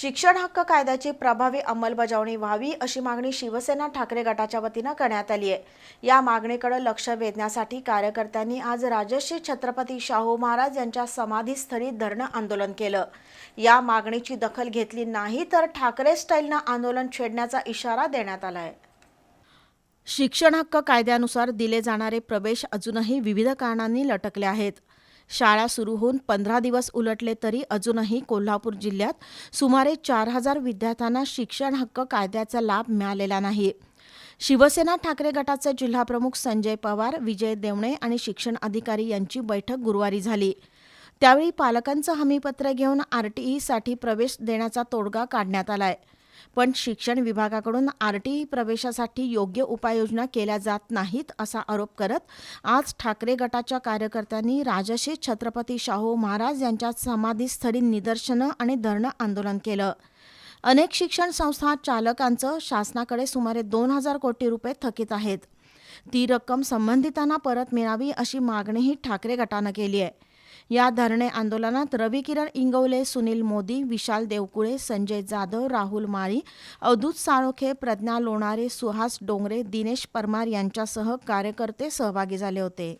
शिक्षण हक्क कायद्याची प्रभावी अंमलबजावणी व्हावी अशी मागणी शिवसेना ठाकरे गटाच्या वतीनं करण्यात आली आहे. या मागणीकडे लक्ष वेधण्यासाठी कार्यकर्त्यांनी आज राजश्री छत्रपती शाहू महाराज यांच्या समाधीस्थळी धरणं आंदोलन केलं. या मागणीची दखल घेतली नाही तर ठाकरे स्टाईलनं आंदोलन छेडण्याचा इशारा देण्यात आला आहे. शिक्षण हक्क कायद्यानुसार दिले जाणारे प्रवेश अजूनही विविध कारणांनी लटकले आहेत. शाळा सुरू होऊन पंधरा दिवस उलटले तरी अजूनही कोल्हापूर जिल्ह्यात सुमारे चार हजार विद्यार्थ्यांना शिक्षण हक्क कायद्याचा लाभ मिळालेला नाही. शिवसेना ठाकरे गटाचे जिल्हाप्रमुख संजय पवार विजय देवणे आणि शिक्षण अधिकारी यांची बैठक गुरुवारी झाली. त्यावेळी पालकांचं हमीपत्र घेऊन आरटीईसाठी प्रवेश देण्याचा तोडगा काढण्यात आलाय. पण शिक्षण विभागाकडून आरटीई प्रवेशासाठी योग्य उपाययोजना केल्या जात नाहीत असा आरोप करत आज ठाकरे गटाच्या कार्यकर्त्यांनी राजश्री छत्रपती शाहू महाराज यांच्या समाधीस्थळी निदर्शनं आणि धरणं आंदोलन केलं. अनेक शिक्षण संस्था चालकांचं शासनाकडे सुमारे दोन हजार कोटी रुपये थकीत आहेत. ती रक्कम संबंधितांना परत मिळावी अशी मागणीही ठाकरे गटानं केली आहे. या धरणे आंदोलनात रवी किरण इंगवले सुनील मोदी विशाल देवकुळे संजय जाधव राहुल माळी अवधूत साळोखे प्रज्ञा लोणारे सुहास डोंगरे दिनेश परमार यांच्यासह कार्यकर्ते सहभागी झाले होते.